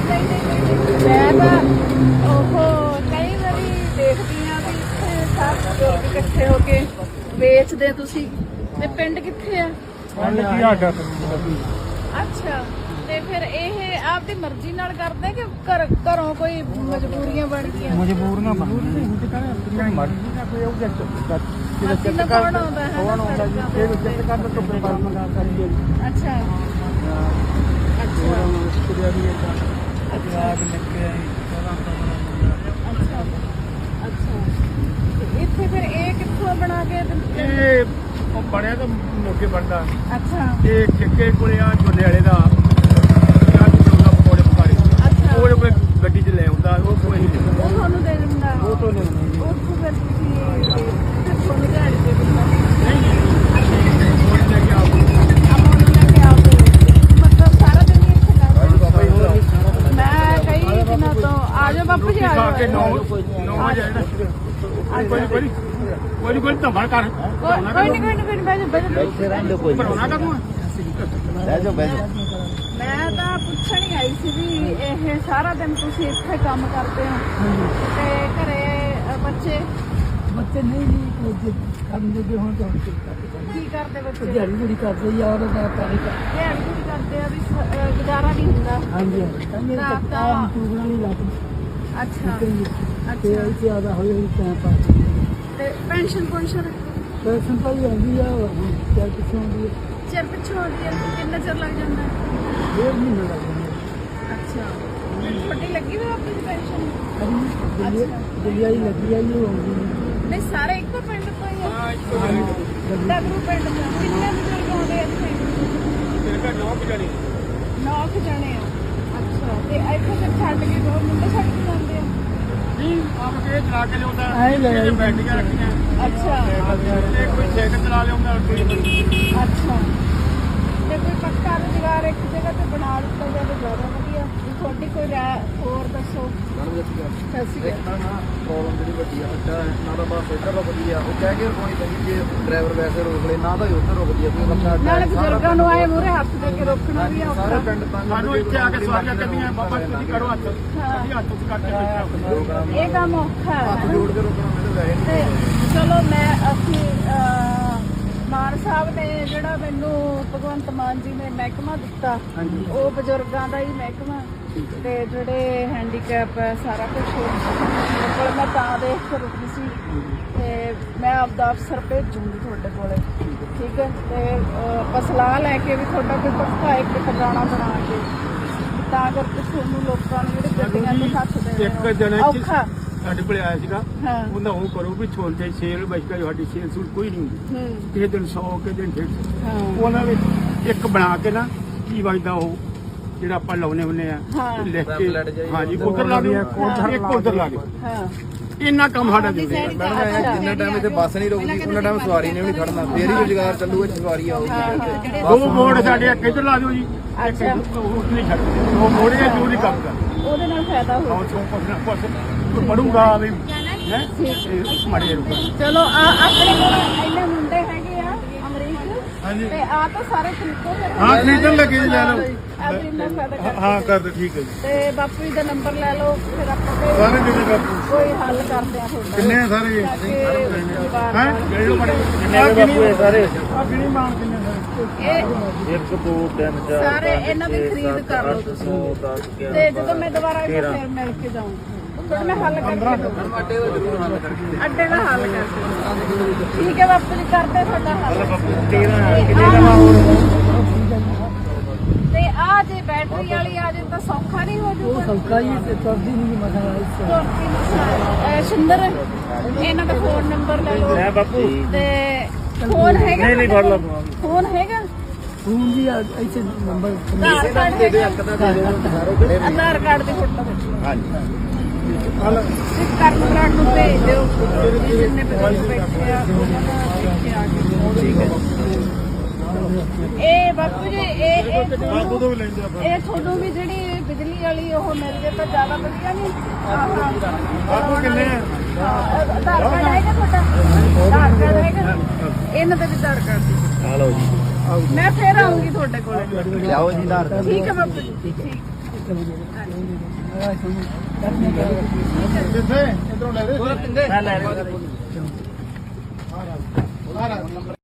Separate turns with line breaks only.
ਮੈਂ ਤਾਂ ਉਹ ਕਈ ਵਾਰੀ ਦੇਖਦੀ ਆ ਵੀ ਇੱਥੇ ਸਭ ਲੋਕ ਇਕੱਠੇ ਹੋ ਕੇ ਵੇਚਦੇ ਤੁਸੀਂ। ਤੇ ਪਿੰਡ ਕਿੱਥੇ ਆ? ਅੱਛਾ। ਤੇ ਫਿਰ ਇਹ ਆਪਦੀ ਮਰਜ਼ੀ ਨਾਲ ਕਰਦੇ ਕਿ ਘਰ ਘਰੋਂ ਕੋਈ ਮਜਬੂਰੀਆਂ ਬਣ ਗਈਆਂ?
ਮਜਬੂਰ ਨਾ ਬਣ ਕੋਈ ਮਰਜ਼ੀ ਨਾ ਕੋਈ ਉਹ ਜੱਟ
ਮਰਜ਼ੀ ਨਾਲ ਕੌਣ ਆਉਂਦਾ ਹੈ
ਜੀ?
ਸੜਕਾਂ
ਤੋਂ?
ਅੱਛਾ। ਅੱਛਾ। ਅੱਛਾ। ਅੱਛਾ। ਤੇ ਇੱਥੇ ਫਿਰ ਇਹ ਕਿੱਥੋਂ ਬਣਾ ਕੇ ਦਿੰਦੇ?
ਇਹ ਉਹ ਬਣਿਆ ਤਾਂ ਮੋਗੇ ਬਣਦਾ।
ਅੱਛਾ।
ਇਹ ਠੇਕੇ ਕੋਲੇ ਆ ਝੋਨੇ ਵਾਲੇ ਦਾ। ਉਹ ਕੋਲੇ ਗੱਡੀ 'ਚ ਲੈ ਆਉਂਦਾ ਉਹ ਕੋਈ ਨਹੀਂ ਦਿੰਦਾ।
ਉਹ ਤੁਹਾਨੂੰ ਦੇ ਦਿੰਦਾ।
ਉਹ ਤੋਂ ਨਹੀਂ ਦਿੰਦਾ।
ਉੱਥੋਂ ਫਿਰ ਤੁਸੀਂ ਫਿਰ ਤੁਹਾਨੂੰ ਦਿਹਾੜੀ ਦੇ ਦਿੰਦਾ।
ਨਹੀਂ ਉਹ ਲੈ ਕੇ ਆਓ।
ਆਪਾਂ ਉਹਨੂੰ ਲੈ ਕੇ ਆਉਂਦੇ ਮਤਲਬ ਸਾਰਾ ਦਿਨ ਹੀ ਇੱਥੇ ਕਰਦੇ ਮੈਂ ਕਈ ਦਿਨਾਂ ਤੋਂ ਆ ਜਾਓ ਬਾਪੂ ਜੀ ਆ
ਖਾ ਕੇ
ਜਾਓ
9 9 ਵਜੇ ਆਣਾ ਕੋਈ ਕੋਈ ਕੋਈ ਕੋਈ ਧੰਮਾ ਕਰ।
ਕੋਈ ਕੋਈ ਨਹੀਂ ਕੋਈ ਨਹੀਂ ਕੋਈ ਨਹੀਂ ਬੈਠੋ ਬੈਠੋ
ਭਰੋਣਾ ਕਦੋਂ
ਮੈਂ ਤਾਂ ਪੁੱਛਣ ਹੀ ਆਈ ਸੀ ਵੀ ਇਹ ਸਾਰਾ ਦਿਨ ਤੁਸੀਂ ਇੱਥੇ ਕੰਮ ਕਰਦੇ ਹੋ ਤੇ ਘਰੇ ਅ, ਬੱਚੇ?
ਬੱਚੇ ਨਹੀਂ ਜੀ ਕੋਈ ਕੰਮ ਜੋਗੇ ਹੋਣ ਤਾਂ ਹੁਣ ਕੀ ਕਰਦੇ
ਕੀ ਕਰਦੇ ਬੱਚੇ?
ਦਿਹਾੜੀ ਜਿਹੜੀ ਕਰਦੇ ਯਾਰ ਦਾ ਪਾਣੀ ਦਾ
ਦਿਹਾੜੀ ਵੀ ਕਰਦੇ ਆ ਵੀ ਸ- ਅ, ਗੁਜ਼ਾਰਾ ਨਹੀਂ ਹੁੰਦਾ।
ਹਾਂਜੀ ਤਾਂ ਮੇਰੇ
ਰਾਤ
ਤਾਂ
ਦਾ-
ਕੰਮ ਪੂਰਾ ਨਹੀਂ ਲੱਗਦਾ
ਅੱਛਾ।
ਤੇ
ਅੱਛਾ।
ਇਹ ਜ਼ਿਆਦਾ ਹੋਈ ਹੋਈ ਟਾਈਮ ਪਾਸ
ਤੇ ਪੈਨਸ਼ਨ ਪੈਨਸ਼ਨ?
ਤਾਂ ਹੀ ਆਉਂਦੀ ਆ ਹੁਣ ਕਿਆ ਕਿਥੋਂ ਆਉਂਦੀ ਹੈ
ਚਿਰ ਪਿੱਛੋਂ ਆਉਂਦੀ ਹੈ ਕਿੰਨਾ ਚਿਰ ਲੱਗ ਜਾਂਦਾ ਹੈ?
ਡੇਢ ਮਹੀਨਾ ਲੱਗ ਜਾਂਦਾ
ਅੱਛਾ। ਛੋਟੀ ਲੱਗੀ ਵੀ ਆਪਣੀ ਪੈਨਸ਼ਨ?
ਅਰੀ ਦਿੱਲੀ ਆਈ ਲੱਗੀ ਆਈ ਉਹ ਆਉਂਦੀ ਨਹੀਂ।
ਨਹੀਂ ਸਾਰੇ ਇੱਕੋ ਪਿੰਡ ਤੋਂ ਹੀ ਆ।
ਹਾਂ ਇੱਕ ਮਿੰਟ
ਡਗਰੂ ਪਿੰਡ ਤੋਂ। ਕਿੰਨੇ ਬਜ਼ੁਰਗ ਆਉਂਦੇ ਆ ਇੱਥੇ?
ਤੇਰੇ ਘਰ ਨੌ ਵਜੇ
ਨੌ ਕੁ ਜਣੇ ਆ। ਅੱਛਾ। ਤੇ ਇੱਥੇ ਫਿਰ ਛੱਡ ਕੇ ਦੋ ਮੁੰਡੇ ਛੱਡ ਕੇ ਜਾਂਦੇ ਆ?
ਨਹੀਂ ਆਪ ਕੇ ਚਲਾ ਕੇ ਲਿਆਉਂਦਾ।
ਆਏ ਲੈ ਆਈ।
ਇਹਦੇ ਬੈਟਰੀਆਂ ਰੱਖੀਆਂ।
ਅੱਛਾ।
ਤੇ ਕੋਈ ਸਾਈਕਲ ਚਲਾ ਲਿਆਉਂਦਾ ਕੋਈ
ਅੱਛਾ। ਤੇ ਕੋਈ ਪੱਕਾ ਰੁਜ਼ਗਾਰ ਇੱਕ ਜਗ੍ਹਾ ਤੇ ਬਣਾ ਦਿੱਤਾ ਜਾਵੇ ਜ਼ਿਆਦਾ ਵਧੀਆ। ਤੁਹਾਡੀ ਕੋਈ ਰਾਏ ਹੋਰ ਦੱਸੋ। ਸਤਿ ਸ਼੍ਰੀ ਅਕਾਲ।
ਪ੍ਰੋਬਲਮ ਜਿਹੜੀ ਵੱਡੀ ਆ ਅੱਡਾ ਹੈ, ਨਾ ਤਾਂ ਬਸ ਇੱਧਰ ਰੁਕਦੀ ਆ। ਉਹ ਕਹਿ ਕੇ ਰੁਕਣੀ ਪੈਂਦੀ ਜੇ ਡਰਾਈਵਰ ਵੈਸੇ ਰੋਕ ਲੇ ਨਾ ਤਾਂ ਹੀ ਉੱਧਰ ਰੁਕਦੀ ਆ ਕੋਈ ਅੱਡਾ
ਨਾਲੇ ਬਜ਼ੁਰਗਾਂ ਨੂੰ ਆਏ ਮੂਰੇ ਹੱਥ ਦੇ ਕੇ ਰੋਕਣਾ ਵੀ
ਪਿੰਡ- ਸਾਰੇ ਪਿੰਡ ਤੰਗ
ਸਾਨੂੰ ਇੱਥੇ ਆ ਕੇ ਸਵਾਰੀਆਂ ਕਰਦੀਆਂ ਬਾਬਾ ਤੁਸੀਂ ਕਰੋ ਹੱਥ। ਅਸੀਂ ਹੱਥ ਚ ਕਰਕੇ ਬੈਠੇ
ਇਹ ਕੰਮ ਔਖਾ
ਹੱਥ
ਹੈ
ਜੋੜ ਕੇ ਰੁਕਣਾ ਮੈਨੂੰ ਵੈਸੇ
ਤੇ ਚਲੋ ਮੈਂ ਅਸੀਂ ਨੇ ਜਿਹੜਾ ਮੈਨੂੰ ਭਗਵੰਤ ਮਾਨ ਜੀ ਨੇ ਮਹਿਕਮਾ ਦਿੱਤਾ ਉਹ ਬਜ਼ੁਰਗਾਂ ਦਾ ਹੀ ਮਹਿਕਮਾ। ਤੇ ਜਿਹੜੇ ਹੈਂਡੀਕੈਪ ਹੈ ਸਾਰਾ ਕੁਝ ਕੋਲ ਮੈਂ ਤਾਂ ਦੇਖ ਕੇ ਰੁਕੀ ਸੀ। ਤੇ ਮੈਂ ਆਪਦਾ ਅਫਸਰ ਭੇਜੂੰਗੀ ਤੁਹਾਡੇ ਕੋਲੇ। ਠੀਕ ਹੈ। ਤੇ ਸਲਾਹ ਲੈ ਕੇ ਵੀ ਤੁਹਾਡਾ ਕੋਈ ਪੱਕਾ ਇੱਕ ਟਿਕਾਣਾ ਬਣਾ ਕੇ। ਤਾਂ ਕਰਕੇ ਤੁਹਾਨੂੰ ਲੋਕਾਂ ਨੂੰ ਜਿਹੜੇ ਗੱਡੀਆਂ ਤੇ ਹੱਥ ਦੇਣੇ
ਇੱਕ ਚ
ਔਖਾ।
ਸਾਡੇ ਕੋਲੇ ਆਇਆ ਸੀਗਾ
ਹਾਂ।
ਉਹਦਾ ਉਹ ਕਰੋ ਵੀ ਛੋਲਤੇ ਸੇਲ ਬਚਕਾ ਸਾਡੀ ਸੇਲ ਸੂਲ ਕੋਈ ਨਹੀਂ ਹੁੰਦੀ।
ਹੂੰ।
ਕਿਸੇ ਦਿਨ 100 ਕਿਸੇ ਦਿਨ 150
ਹਾਂ।
ਉਹਨਾਂ ਵਿੱਚ ਇੱਕ ਬਣਾ ਕੇ ਨਾ ਕੀ ਵਜਦਾ ਉਹ ਜਿਹੜਾ ਆਪਾਂ ਲਾਉਨੇ ਹੁੰਨੇ ਆ
ਹਾਂ।
ਲਿਖ ਕੇ
ਜਿਹੀ
ਹਾਂਜੀ ਉਧਰ ਲਾ ਦਿਓ। ਇੱਕ ਉਧਰ ਲਾ ਦਿਓ।
ਹਾਂ।
ਇੰਨਾ ਕੰਮ ਸਾਡਾ
ਮੈਡਮ ਇਹ ਜਿੰਨਾ ਟਾਈਮ ਇੱਥੇ ਬੱਸ ਨਹੀਂ ਰੁਕਦੀ ਉਹਨਾਂ ਟਾਈਮ ਸਵਾਰੀ ਨੇ ਵੀ ਨਹੀਂ ਖੜਨਾ ਫੇਰ ਹੀ। ਰੁਜ਼ਗਾਰ ਚੱਲੂਗਾ ਜੇ ਸਵਾਰੀ ਆਊਗੀ।
ਦੋ ਮੋੜ ਸਾਡੇ ਇੱਕ ਇੱਧਰ ਲਾ ਦਿਓ ਜੀ। ਇੱਕ
ਅੱਛਾ।
ਉਹ ਨਹੀਂ ਛੱਡ ਦੋ ਮੋੜ ਇਹ ਜੂਰੀ ਕੰਮ ਕਰ।
ਉਹਦੇ ਨਾਲ ਫਾਇਦਾ ਹੋ
ਆਉਂ ਚੋਂ ਪੁੱਛਣਾ ਪੁੱਛ ਪੜੂਗਾ ਵੀ ਹੈ? ਮੜੇ ਰੁਕਾ
ਚਲੋ ਆ ਆਪਣੇ ਕੋਲ ਇੰਨੇ ਮੁੰਡੇ ਹੈਗੇ
ਹਾਂਜੀ।
ਤੇ ਆ ਤਾਂ ਸਾਰੇ ਖਰੀਦੋ ਫਿਰ।
ਹਾਂ, ਖਰੀਦਣ ਲੱਗੇ ਜੀ, ਲੈ ਲਓ।
ਆਪਣੀ ਮੈਂ ਫਾਇਦਾ ਕਰ
ਹਾਂ ਕਰ ਠੀਕ ਹੈ ਜੀ।
ਤੇ ਬਾਪੂ ਜੀ ਦਾ ਨੰਬਰ ਲੈ ਲਓ ਫਿਰ ਆਪਾਂ ਕੋਈ-
ਸਾਰੇ ਜਿਹੜੇ ਬਾਪੂ।
ਕੋਈ ਹੱਲ ਕਰਦੇ ਆ ਤੁਹਾਡਾ।
ਕਿੰਨੇ ਆ ਸਾਰੇ? ਹੈ? ਕਿੰਨੇ ਬਾਪੂ? ਇਹ ਸਾਰੇ? ਆ ਕਿੰਨੀ ਮਾਨ ਕਿੰਨੇ ਸਾਰੇ?
ਇਹ
1 2 3
ਸਾਰੇ ਇਹਨਾਂ ਦੀ ਖਰੀਦ ਕਰ ਲਓ ਤੁਸੀਂ। ਤੇ ਜਦੋਂ ਮੈਂ ਦੁਬਾਰਾ ਫਿਰ ਮਿਲ ਕੇ ਜਾਊਂਗੀ। ਫਿਰ ਮੈਂ ਹੱਲ ਕਰਕੇ ਦਊਂਗੀ
ਅੱਡੇ ਦਾ ਜ਼ਰੂਰ ਹੱਲ ਕਰਕੇ
ਅੱਡੇ ਦਾ ਹੱਲ ਕਰਕੇ ਠੀਕ ਹੈ ਬਾਪੂ ਜੀ ਕਰਦੇ ਤੁਹਾਡਾ ਹੱਲ।
13
ਕਿੰਨੇ ਦਾ ਤੇ ਆ ਜੇ ਬੈਟਰੀ ਵਾਲੀ ਆ ਜੇ ਤਾਂ ਸੌਖਾ ਨਹੀਂ ਹੋ
ਉਹ
ਜੂਗਾ
ਸੌਕਾ ਹੀ ਤੇ ਤੁਰਦੀ ਨਹੀਂ ਮਸਲਾ ਇਸ
ਤੁਰਕੀ ਨੁਕਸਾਨ ਸ਼ਿੰਦਰ ਇਹਨਾਂ ਦਾ ਫੋਨ ਨੰਬਰ ਲੈ ਲਓ।
ਮੈਂ ਬਾਪੂ।
ਤੇ ਫੋਨ ਹੈਗਾ
ਨਹੀਂ, ਨਹੀਂ, ਫੜ ਲਓ।
ਫੋਨ ਹੈਗਾ?
ਫੋਨ ਦੀ ਆ- ਇੱਥੇ ਨੰਬਰ
ਆਧਾਰ ਕਾਰਡ
ਦੇ ਦੇ
ਹੈਗਾ ਆਧਾਰ ਕਾਰਡ ਦੀ ਫੋਟੋ
ਹਾਂਜੀ।
ਸਿੱਖ ਕਰਨ ਬਰਾੜ ਨੂੰ ਭੇਜ ਦਿਓ ਵੀ ਜਿੰਨੇ ਬਜ਼ੁਰਗ ਬੈਠੇ ਆ ਉਹਨਾਂ ਦਾ ਇੱਥੇ ਆ ਕੇ ਠੀਕ ਹੈ ਇਹ ਬਾਪੂ ਜੀ ਇਹ ਇਹ ਤੁਹਾਨੂੰ-
ਉਦੋਂ ਵੀ ਲੈਂਦੇ ਆਪਾਂ
ਇਹ ਤੁਹਾਨੂੰ ਵੀ ਜਿਹੜੀ ਬਿਜਲੀ ਵਾਲੀ ਉਹ ਮਿਲ ਜੇ ਤਾਂ ਜ਼ਿਆਦਾ ਵਧੀਆ ਨਹੀਂ ਹਾਂ
ਬਾਪੂ ਕਿੰਨੇ ਆ
ਹਾਂ ਆਧਾਰ ਕਾਰਡ ਹੈਗਾ ਤੁਹਾਡਾ ਆਧਾਰ ਕਾਰਡ ਹੈਗਾ ਇਹਨਾਂ ਦੇ ਵੀ ਆਧਾਰ ਕਾਰਡ ਦੀ
ਆ ਲਓ ਜੀ।
ਮੈਂ ਫੇਰ ਆਉਂਗੀ ਤੁਹਾਡੇ ਕੋਲ।
ਲਿਆਓ ਜੀ ਆਧਾਰ ਕਾਰਡ।
ਠੀਕ ਹੈ ਬਾਪੂ ਜੀ ਠੀਕ।
ਜਿੱਥੇ ਇਧਰੋਂ ਲੈ ਦੇ
ਲੈ
ਨੰਬਰ